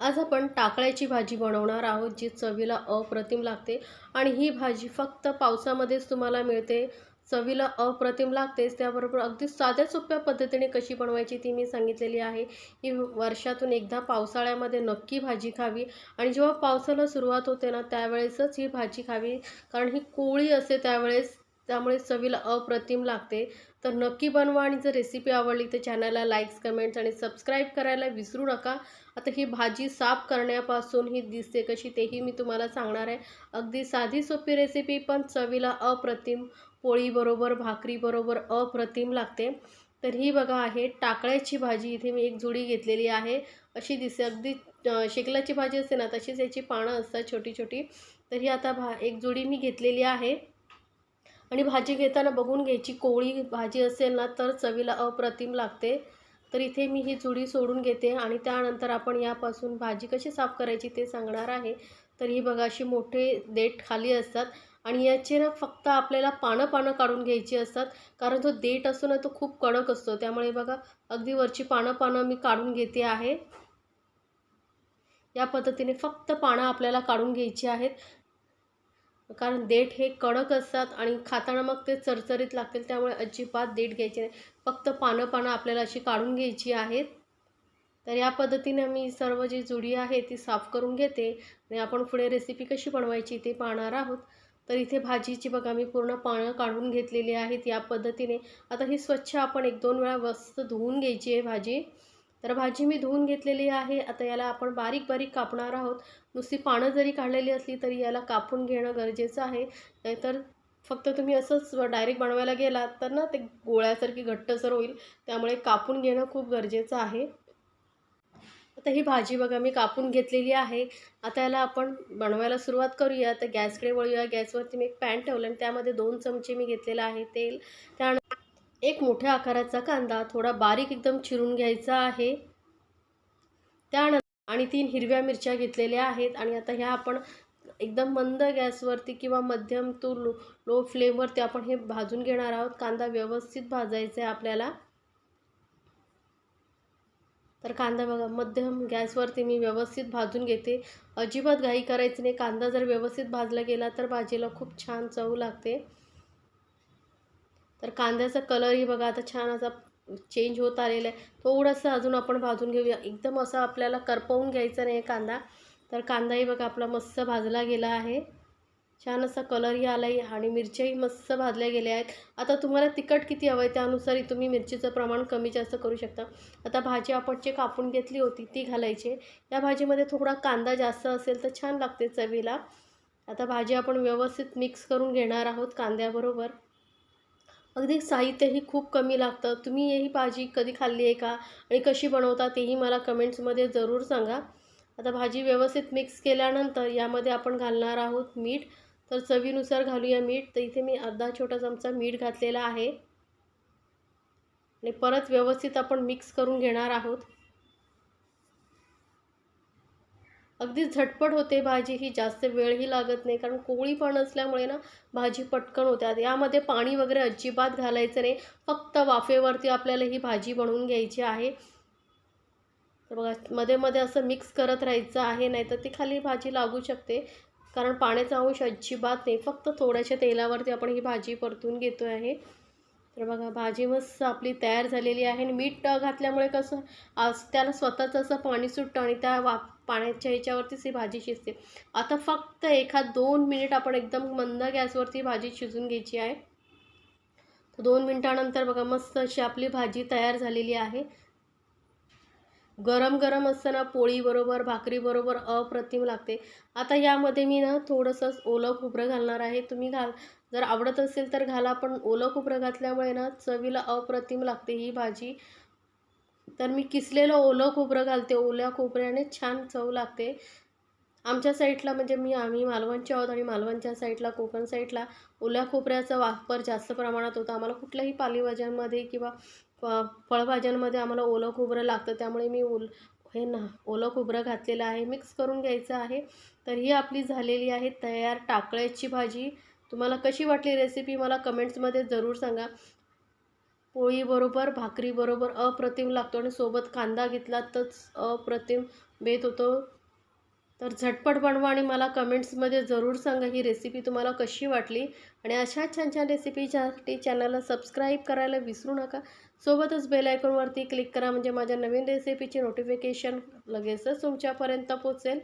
आज आपण टाकळ्याची भाजी बनवणार आहोत जी चवीला अप्रतिम लागते. आणि ही भाजी फक्त पावसामध्येच तुम्हाला मिळते. चवीला अप्रतिम लागतेच. त्याबरोबर अगदी साध्या सोप्या पद्धतीने कशी बनवायची ती मी सांगितलेली आहे. की वर्षातून एकदा पावसाळ्यामध्ये नक्की भाजी खावी. आणि जेव्हा पावसाला सुरुवात होते ना त्यावेळेसच ही भाजी खावी. कारण ही कोळी असते त्यावेळेस त्यामुळे चवीला अप्रतिम लागते. तर नक्की बनवा आणि जर रेसिपी आवडली तर चॅनलला लाईक्स कमेंट्स आणि सबस्क्राईब करायला विसरू नका. आता ही भाजी साफ करण्यापासून ही दिसते कशी तेही मी तुम्हाला सांगणार आहे. अगदी साधी सोपी रेसिपी पण चवीला अप्रतिम पोळीबरोबर भाकरीबरोबर अप्रतिम लागते. तर ही बघा आहे टाकळ्याची भाजी. इथे मी एक जुडी घेतलेली आहे. अशी दिसते. अगदी शेकलाची भाजी असते ना तशीच याची पानं असतात छोटी छोटी तर ही आता भा एक जुडी मी घेतलेली आहे. आणि भाजी घेताना बघून घ्यायची. कोळी भाजी असेल ना तर चवीला अप्रतिम लागते. तर इथे मी ही चुडी सोडून घेते आणि त्यानंतर आपण यापासून भाजी कशी साफ करायची ते सांगणार आहे. तर ही बघा अशी मोठे देठ खाली असतात आणि याचे ना फक्त आपल्याला पानं पानं काढून घ्यायची असतात. कारण जो देठ असतो ना तो खूप कडक असतो. त्यामुळे बघा अगदी वरची पानं पानं मी काढून घेते आहे. या पद्धतीने फक्त पानं आपल्याला काढून घ्यायची आहेत. कारण देठ हे कडक असतात आणि खाताना मग ते चरचरीत लागतील त्यामुळे अजिबात देठ घ्यायचे नाही. फक्त पानं पानं आपल्याला अशी काढून घ्यायची आहेत. तर या पद्धतीने मी सर्व जी जुडी आहे ती साफ करून घेते आणि आपण पुढे रेसिपी कशी बनवायची ते पाहणार आहोत. तर इथे भाजीची बघा मी पूर्ण पानं काढून घेतलेली आहेत या पद्धतीने. आता ही स्वच्छ आपण एक दोन वेळा मस्त धुवून घ्यायची आहे भाजी. तर भाजी मी धुवून घेतलेली आहे. आता याला आपण बारीक बारीक कापणार आहोत. नुसती पानं जरी काढलेली असली तरी याला कापून घेणं गरजेचं आहे. नाहीतर फक्त तुम्ही असंच डायरेक्ट बनवायला गेलात तर ना ते गोळ्यासारखी घट्टसर होईल. त्यामुळे कापून घेणं खूप गरजेचं आहे. आता ही भाजी बघा मी कापून घेतलेली आहे. आता याला आपण बनवायला सुरुवात करूया. तर गॅसकडे वळूया. गॅसवरती मी एक पॅन ठेवलं आणि त्यामध्ये दोन चमचे मी घेतलेलं आहे तेल. त्या एक मोठ्या आकाराचा कांदा थोडा बारीक एकदम चिरून घ्यायचा आहे. त्यानंतर आणि तीन हिरव्या मिरच्या घेतलेल्या आहेत आणि आता ह्या आपण एकदम मंद गॅसवरती किंवा मध्यम टू लो लो फ्लेमवरती आपण हे भाजून घेणार आहोत. कांदा व्यवस्थित भाजायचा आहे आपल्याला. तर कांदा बघा मध्यम गॅसवरती मी व्यवस्थित भाजून घेते. अजिबात घाई करायची नाही. कांदा जर व्यवस्थित भाजला गेला तर भाजीला खूप छान चव लागते. तर कांद्याचा कलरही बघा आता छान असा चेंज होत आलेला आहे. थोडंसं अजून आपण भाजून घेऊया. एकदम असं आपल्याला करपवून घ्यायचा नाही कांदा. तर कांदाही बघा आपला मस्त भाजला गेला आहे. छान असा कलरही आला आहे आणि मिरच्याही मस्त भाजल्या गेल्या आहेत. आता तुम्हाला तिखट किती हवं आहे त्यानुसार तुम्ही मिरचीचं प्रमाण कमी जास्त करू शकता. आता भाजी आपण जे कापून घेतली होती ती घालायची. या भाजीमध्ये थोडा कांदा जास्त असेल तर छान लागते चवीला. आता भाजी आपण व्यवस्थित मिक्स करून घेणार आहोत कांद्याबरोबर. अगदी साहित्यही खूप कमी लागतं. तुम्ही ही भाजी कधी खाल्ली आहे का? आणि कशी बनवता तेही मला कमेंट्समध्ये जरूर सांगा. आता भाजी व्यवस्थित मिक्स केल्यानंतर यामध्ये आपण घालणार आहोत मीठ. तर चवीनुसार घालूया मीठ. तर इथे मी अर्धा छोटा चमचा मीठ घातलेला आहे. आणि परत व्यवस्थित आपण मिक्स करून घेणार आहोत. अगदी झटपट होते भाजी ही जास्त वेळही लागत नाही. कारण कोळी पण असल्यामुळे ना भाजी पटकन होतात यामध्ये पाणी वगैरे अजिबात घालायचं नाही. फक्त वाफेवरती आपल्याला ही भाजी बनवून घ्यायची आहे. तर बघा मध्ये मध्ये असं मिक्स करत राहायचं आहे नाहीतर ती खाली भाजी लागू शकते. कारण पाण्याचा अंश अजिबात नाही. फक्त थोड्याशा तेलावरती आपण ही भाजी परतून घेतो आहे. तर बघा भाजी मस्त आपली तयार झालेली आहे. आणि मीठ घातल्यामुळे कसं आज त्याला स्वतःचं असं पाणी सुटतं आणि त्या वाफ पाण्याच्या ह्याच्यावरतीच ही भाजी शिजते. आता फक्त एखाद दोन मिनिट आपण एकदम मंद गॅसवरती भाजी शिजून घ्यायची आहे. तर दोन मिनटानंतर बघा मस्त अशी आपली भाजी तयार झालेली आहे. गरम गरम असताना पोळीबरोबर भाकरीबरोबर अप्रतिम लागते. आता यामध्ये मी ना थोडंसं ओलं खोबरं घालणार आहे. तुम्ही घाल. जर आवडत असेल तर घाला पण ओलं खोबरं घातल्यामुळे ना चवीला अप्रतिम लागते ही भाजी. तर मी किसलेलं ओलं खोबरं घालते. ओल्या खोबऱ्याने छान चव लागते. आमच्या साईडला म्हणजे मी आम्ही मालवणचे आहोत आणि मालवणच्या साईडला कोकण साईडला ओल्या खोबऱ्याचा वापर जास्त प्रमाणात होता. आम्हाला कुठल्याही पालेभाज्यांमध्ये किंवा फळभाज्यांमध्ये आम्हाला ओलं खोबरं लागतं. त्यामुळे मी ओल हे ना ओलं खोबरं घातलेलं आहे. मिक्स करून घ्यायचं आहे. तर ही आपली झालेली आहे तयार टाकळ्याची भाजी. तुम्हाला कशी वाटली रेसिपी मला कमेंट्समध्ये जरूर सांगा. पोळीबरोबर भाकरीबरोबर अप्रतिम लागतो आणि सोबत कांदा घेतला तरच अप्रतिम बेत होतो. तर झटपट बनवा आणि मला कमेंट्समध्ये जरूर सांगा ही रेसिपी तुम्हाला कशी वाटली. आणि अशा छान छान रेसिपीसाठी चॅनलला सबस्क्राईब करायला विसरू नका. सोबतच बेल आयकॉनवरती क्लिक करा म्हणजे माझ्या नवीन रेसिपीचे नोटिफिकेशन लगेचच तुमच्यापर्यंत पोचेल